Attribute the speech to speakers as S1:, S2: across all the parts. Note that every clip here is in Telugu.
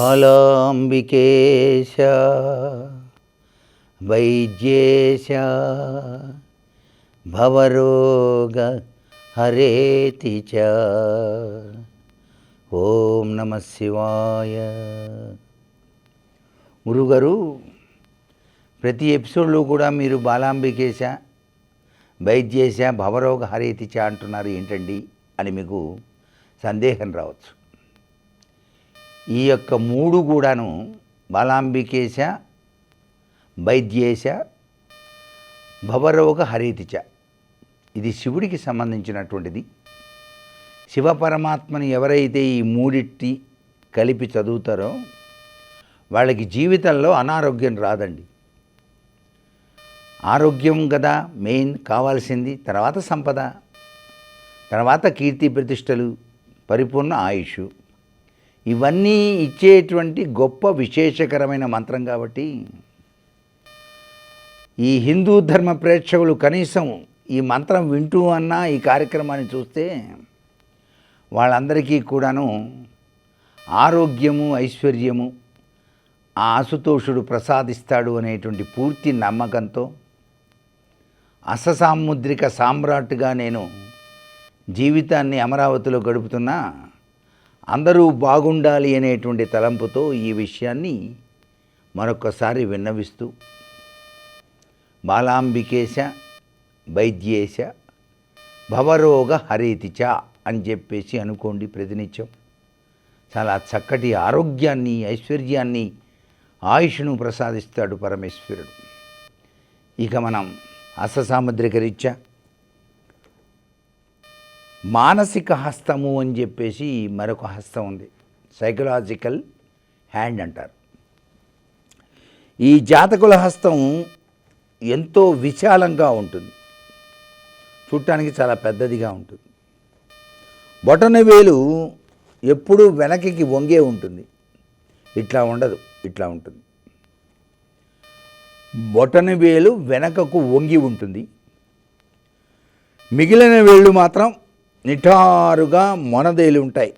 S1: బాలాంబికేశ వైద్యేశ భవరోగ హరేతి చ ఓం నమ శివాయ గురుగారు ప్రతి ఎపిసోడ్లో కూడా మీరు బాలాంబికేశ వైద్యేశ భవరోగ హరేతి చ అంటున్నారు ఏంటండి అని మీకు సందేహం రావచ్చు. ఈ యొక్క మూడు కూడాను బాలాంబికేశ వైద్యేశ భవరోగ హరితిచ. ఇది శివుడికి సంబంధించినటువంటిది. శివపరమాత్మని ఎవరైతే ఈ మూడిట్టి కలిపి చదువుతారో వాళ్ళకి జీవితంలో అనారోగ్యం రాదండి. ఆరోగ్యం కదా మెయిన్ కావాల్సింది తర్వాత సంపద తర్వాత కీర్తి ప్రతిష్టలు పరిపూర్ణ ఆయుష్. ఇవన్నీ ఇచ్చేటువంటి గొప్ప విశేషకరమైన మంత్రం కాబట్టి ఈ హిందూ ధర్మ ప్రేక్షకులు కనీసం ఈ మంత్రం వింటూ అన్నా ఈ కార్యక్రమాన్ని చూస్తే వాళ్ళందరికీ కూడాను ఆరోగ్యము ఐశ్వర్యము ఆ ఆశుతోషుడు ప్రసాదిస్తాడు అనేటువంటి పూర్తి నమ్మకంతో అససాముద్రిక సామ్రాట్గా నేను జీవితాన్ని అమరావతిలో గడుపుతున్నా అందరూ బాగుండాలి అనేటువంటి తలంపుతో ఈ విషయాన్ని మరొకసారి విన్నవిస్తూ బాలాంబికేశ వైద్యేశ భవరోగ హరేతిచ అని చెప్పేసి అనుకోండి ప్రతినిత్యం. చాలా చక్కటి ఆరోగ్యాన్ని ఐశ్వర్యాన్ని ఆయుష్ను ప్రసాదిస్తాడు పరమేశ్వరుడు. ఇక మనం అససాముద్రిక రీత్యా మానసిక హస్తము అని చెప్పేసి మరొక హస్తం ఉంది. సైకలాజికల్ హ్యాండ్ అంటారు. ఈ జాతకుల హస్తం ఎంతో విశాలంగా ఉంటుంది. చూడటానికి చాలా పెద్దదిగా ఉంటుంది. బొటన వేలు ఎప్పుడూ వెనకకి వంగే ఉంటుంది. ఇట్లా ఉండదు ఇట్లా ఉంటుంది. బొటన వేలు వెనకకు వంగి ఉంటుంది. మిగిలిన వేళ్ళు మాత్రం నిఠారుగా మొనదేలి ఉంటాయి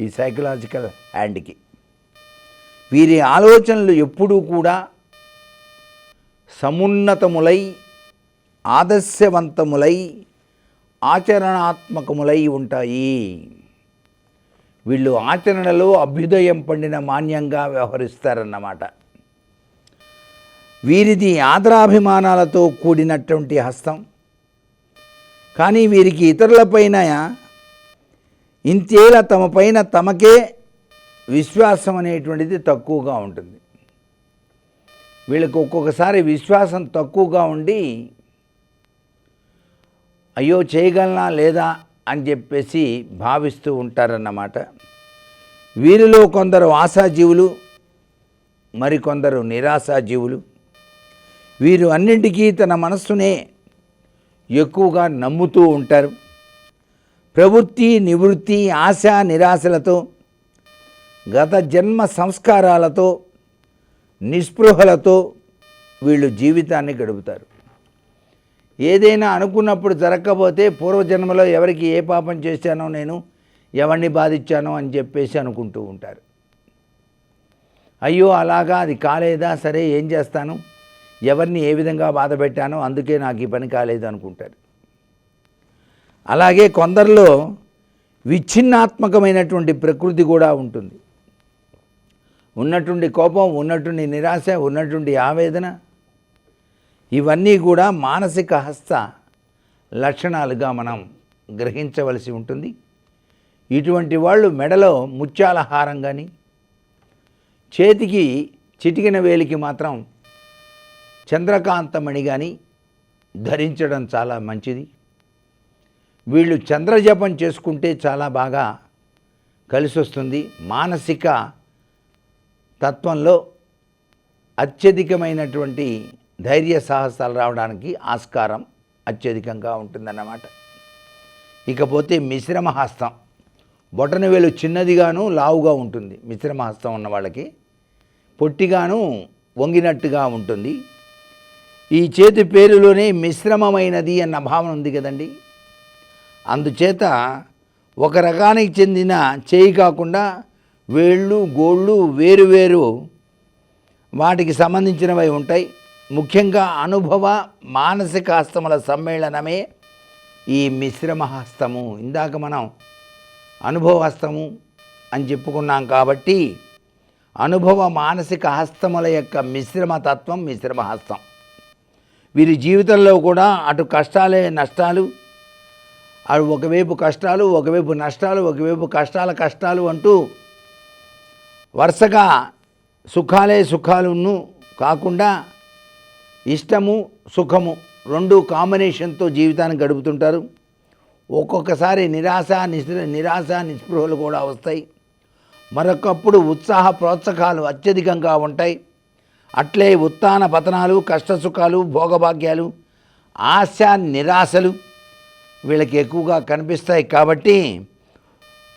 S1: ఈ సైకలాజికల్ హ్యాండ్కి వీరి ఆలోచనలు ఎప్పుడూ కూడా సమున్నతములై ఆదర్శవంతములై ఆచరణాత్మకములై ఉంటాయి. వీళ్ళు ఆచరణలో అభ్యుదయం పండిన మాన్యంగా వ్యవహరిస్తారన్నమాట. వీరిది ఆదరాభిమానాలతో కూడినటువంటి హస్తం. కానీ వీరికి ఇతరులపైన ఇంతేలా తమ పైన తమకే విశ్వాసం అనేటువంటిది తక్కువగా ఉంటుంది. వీళ్ళకి ఒక్కొక్కసారి విశ్వాసం తక్కువగా ఉండి అయ్యో చేయగలనా లేదా అని చెప్పేసి భావిస్తూ ఉంటారన్నమాట. వీరిలో కొందరు ఆశాజీవులు మరికొందరు నిరాశాజీవులు. వీరు అన్నింటికీ తన మనస్సునే ఎక్కువగా నమ్ముతూ ఉంటారు. ప్రవృత్తి నివృత్తి ఆశ నిరాశలతో గత జన్మ సంస్కారాలతో నిస్పృహలతో వీళ్ళు జీవితాన్ని గడుపుతారు. ఏదైనా అనుకున్నప్పుడు జరగకపోతే పూర్వజన్మలో ఎవరికి ఏ పాపం చేశానో నేను ఎవరిని బాధించానో అని చెప్పేసి అనుకుంటూ ఉంటారు. అయ్యో అలాగా అది కాలేదా సరే ఏం చేస్తాను? ఎవరిని ఏ విధంగా బాధ పెట్టానో అందుకే నాకు ఈ పని కాలేదు అనుకుంటారు. అలాగే కొందరిలో విచ్ఛిన్నాత్మకమైనటువంటి ప్రకృతి కూడా ఉంటుంది. ఉన్నటువంటి కోపం ఉన్నటువంటి నిరాశ ఉన్నటువంటి ఆవేదన ఇవన్నీ కూడా మానసిక హస్త లక్షణాలుగా మనం గ్రహించవలసి ఉంటుంది. ఇటువంటి వాళ్ళు మెడలో ముత్యాల హారం కానీ చేతికి చిటికిన వేలికి మాత్రం చంద్రకాంతమణి కానీ ధరించడం చాలా మంచిది. వీళ్ళు చంద్రజపం చేసుకుంటే చాలా బాగా కలిసి వస్తుంది మానసిక తత్వంలో అత్యధికమైనటువంటి ధైర్య సాహసాలు రావడానికి ఆస్కారం అత్యధికంగా ఉంటుందన్నమాట. ఇకపోతే మిశ్రమ హస్తం బొటన వేలు చిన్నదిగాను లావుగా ఉంటుంది. మిశ్రమ హస్తం ఉన్న వాళ్ళకి పొట్టిగాను వంగినట్టుగా ఉంటుంది. ఈ చేతి పేరులోనే మిశ్రమమైనది అన్న భావన ఉంది కదండి. అందుచేత ఒక రకానికి చెందిన చేయి కాకుండా వేళ్ళు గోళ్ళు వేరు వేరు వాటికి సంబంధించినవై ఉంటాయి. ముఖ్యంగా అనుభవ మానసిక హస్తముల సమ్మేళనమే ఈ మిశ్రమ హస్తము. ఇందాక మనం అనుభవ హస్తము అని చెప్పుకున్నాం కాబట్టి అనుభవ మానసిక హస్తముల యొక్క మిశ్రమ తత్వం మిశ్రమ హస్తం. వీరి జీవితంలో కూడా అటు కష్టాలే నష్టాలు అటు ఒకవైపు కష్టాలు ఒకవైపు నష్టాలు ఒకవైపు కష్టాల కష్టాలు అంటూ వరుసగా సుఖాలే సుఖాలును కాకుండా ఇష్టము సుఖము రెండు కాంబినేషన్తో జీవితాన్ని గడుపుతుంటారు. ఒక్కొక్కసారి నిరాశ నిస్పృ నిరాశ నిస్పృహలు కూడా వస్తాయి. మరొకప్పుడు ఉత్సాహ ప్రోత్సాహాలు అత్యధికంగా ఉంటాయి. అట్లే ఉత్తాన పతనాలు కష్టసుఖాలు భోగభాగ్యాలు ఆశ నిరాశలు వీళ్ళకి ఎక్కువగా కనిపిస్తాయి కాబట్టి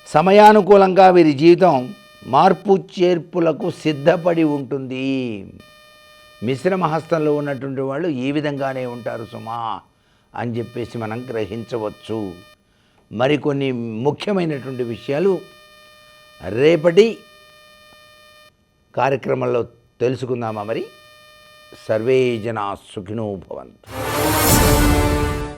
S1: సమయానుకూలంగా వీరి జీవితం మార్పు చేర్పులకు సిద్ధపడి ఉంటుంది. మిశ్రమ హస్తంలో ఉన్నటువంటి వాళ్ళు ఈ విధంగానే ఉంటారు సుమా అని చెప్పేసి మనం గ్రహించవచ్చు. మరికొన్ని ముఖ్యమైనటువంటి విషయాలు రేపటి కార్యక్రమంలో తెలుసుకుందామా మరి? సర్వే జనా సుఖినో భవంతు.